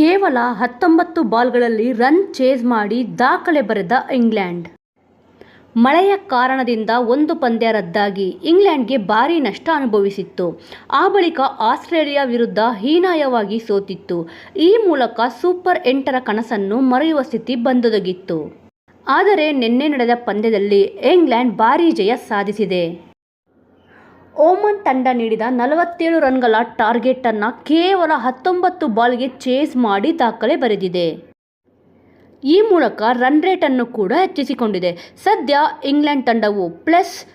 ಕೇವಲ ಹತ್ತೊಂಬತ್ತು ಬಾಲ್ಗಳಲ್ಲಿ run chase ಮಾಡಿ ದಾಖಲೆ ಬರೆದ ಇಂಗ್ಲೆಂಡ್. ಮಳೆಯ ಕಾರಣದಿಂದ ಒಂದು ಪಂದ್ಯ ರದ್ದಾಗಿ ಇಂಗ್ಲೆಂಡ್ಗೆ ಭಾರೀ ನಷ್ಟ ಅನುಭವಿಸಿತ್ತು. ಆ ಬಳಿಕ ಆಸ್ಟ್ರೇಲಿಯಾ ವಿರುದ್ಧ ಹೀನಾಯವಾಗಿ ಸೋತಿತ್ತು. ಈ ಮೂಲಕ ಸೂಪರ್ ಎಂಟರ ಕನಸನ್ನು ಮರೆಯುವ ಸ್ಥಿತಿ ಬಂದೊದಗಿತ್ತು. ಆದರೆ ನಿನ್ನೆ ನಡೆದ ಪಂದ್ಯದಲ್ಲಿ ಇಂಗ್ಲೆಂಡ್ ಭಾರೀ ಜಯ ಸಾಧಿಸಿದೆ. ಓಮನ್ ತಂಡ ನೀಡಿದ ನಲವತ್ತೇಳು ರನ್ಗಳ ಟಾರ್ಗೆಟನ್ನು ಕೇವಲ ಹತ್ತೊಂಬತ್ತು ಬಾಲ್ಗೆ ಚೇಸ್ ಮಾಡಿ ದಾಖಲೆ ಬರೆದಿದೆ. ಈ ಮೂಲಕ ರನ್ ರೇಟನ್ನು ಕೂಡ ಹೆಚ್ಚಿಸಿಕೊಂಡಿದೆ. ಸದ್ಯ ಇಂಗ್ಲೆಂಡ್ ತಂಡವು plus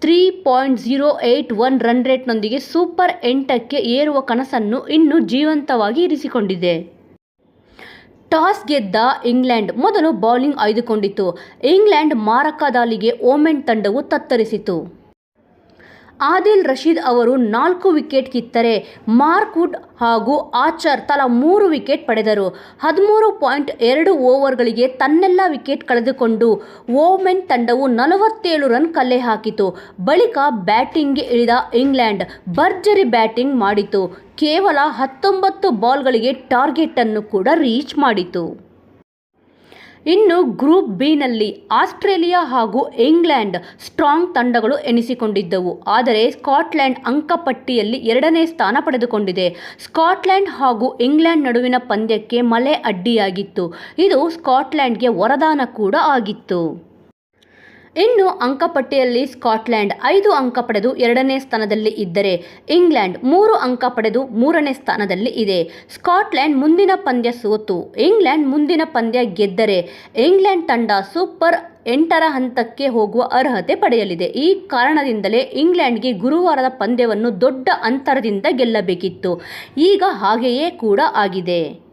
three point zero eight one run ರೇಟ್ನೊಂದಿಗೆ super ಎಂಟಕ್ಕೆ ಏರುವ ಕನಸನ್ನು ಇನ್ನೂ ಜೀವಂತವಾಗಿ ಇರಿಸಿಕೊಂಡಿದೆ. ಟಾಸ್ ಗೆದ್ದ ಇಂಗ್ಲೆಂಡ್ ಮೊದಲು ಬೌಲಿಂಗ್ ಆಯ್ದುಕೊಂಡಿತು. ಇಂಗ್ಲೆಂಡ್ ಮಾರಕ ದಾಲಿಗೆ ಓಮೆಂಟ್ ತಂಡವು ತತ್ತರಿಸಿತು. ಆದಿಲ್ ರಶೀದ್ ಅವರು ನಾಲ್ಕು ವಿಕೆಟ್ ಕಿತ್ತರೆ. ಮಾರ್ಕ್ ವುಡ್ ಹಾಗೂ ಆಚರ್ ತಲಾ ಮೂರು ವಿಕೆಟ್ ಪಡೆದರು. ಹದಿಮೂರು ಪಾಯಿಂಟ್ ಎರಡು ಓವರ್ಗಳಿಗೆ ತನ್ನೆಲ್ಲ ವಿಕೆಟ್ ಕಳೆದುಕೊಂಡು ಓಮೆನ್ ತಂಡವು ನಲವತ್ತೇಳು ರನ್ ಕಲೆ ಹಾಕಿತು. ಬಳಿಕ ಬ್ಯಾಟಿಂಗ್ಗೆ ಇಳಿದ ಇಂಗ್ಲೆಂಡ್ ಭರ್ಜರಿ ಬ್ಯಾಟಿಂಗ್ ಮಾಡಿತು. ಕೇವಲ ಹತ್ತೊಂಬತ್ತು ಬಾಲ್ಗಳಿಗೆ ಟಾರ್ಗೆಟನ್ನು ಕೂಡ ರೀಚ್ ಮಾಡಿತು. ಇನ್ನು ಗ್ರೂಪ್ ಬಿನಲ್ಲಿ ಆಸ್ಟ್ರೇಲಿಯಾ ಹಾಗೂ ಇಂಗ್ಲೆಂಡ್ ಸ್ಟ್ರಾಂಗ್ ತಂಡಗಳು ಎನಿಸಿಕೊಂಡಿದ್ದವು. ಆದರೆ ಸ್ಕಾಟ್ಲೆಂಡ್ ಅಂಕಪಟ್ಟಿಯಲ್ಲಿ ಎರಡನೇ ಸ್ಥಾನ ಪಡೆದುಕೊಂಡಿದೆ. ಸ್ಕಾಟ್ಲೆಂಡ್ ಹಾಗೂ ಇಂಗ್ಲೆಂಡ್ ನಡುವಿನ ಪಂದ್ಯಕ್ಕೆ ಮಳೆ ಅಡ್ಡಿಯಾಗಿತ್ತು. ಇದು ಸ್ಕಾಟ್ಲೆಂಡ್ಗೆ ವರದಾನ ಕೂಡ ಆಗಿತ್ತು. ಇನ್ನು ಅಂಕಪಟ್ಟಿಯಲ್ಲಿ ಸ್ಕಾಟ್ಲೆಂಡ್ ಐದು ಅಂಕ ಪಡೆದು ಎರಡನೇ ಸ್ಥಾನದಲ್ಲಿ ಇದ್ದರೆ ಇಂಗ್ಲೆಂಡ್ ಮೂರು ಅಂಕ ಪಡೆದು ಮೂರನೇ ಸ್ಥಾನದಲ್ಲಿ ಇದೆ. ಸ್ಕಾಟ್ಲೆಂಡ್ ಮುಂದಿನ ಪಂದ್ಯ ಸೋತು. ಇಂಗ್ಲೆಂಡ್ ಮುಂದಿನ ಪಂದ್ಯ ಗೆದ್ದರೆ ಇಂಗ್ಲೆಂಡ್ ತಂಡ ಸೂಪರ್ ಎಂಟರ ಹಂತಕ್ಕೆ ಹೋಗುವ ಅರ್ಹತೆ ಪಡೆಯಲಿದೆ. ಈ ಕಾರಣದಿಂದಲೇ ಇಂಗ್ಲೆಂಡ್ಗೆ ಗುರುವಾರದ ಪಂದ್ಯವನ್ನು ದೊಡ್ಡ ಅಂತರದಿಂದ ಗೆಲ್ಲಬೇಕಿತ್ತು. ಈಗ ಹಾಗೆಯೇ ಕೂಡ ಆಗಿದೆ.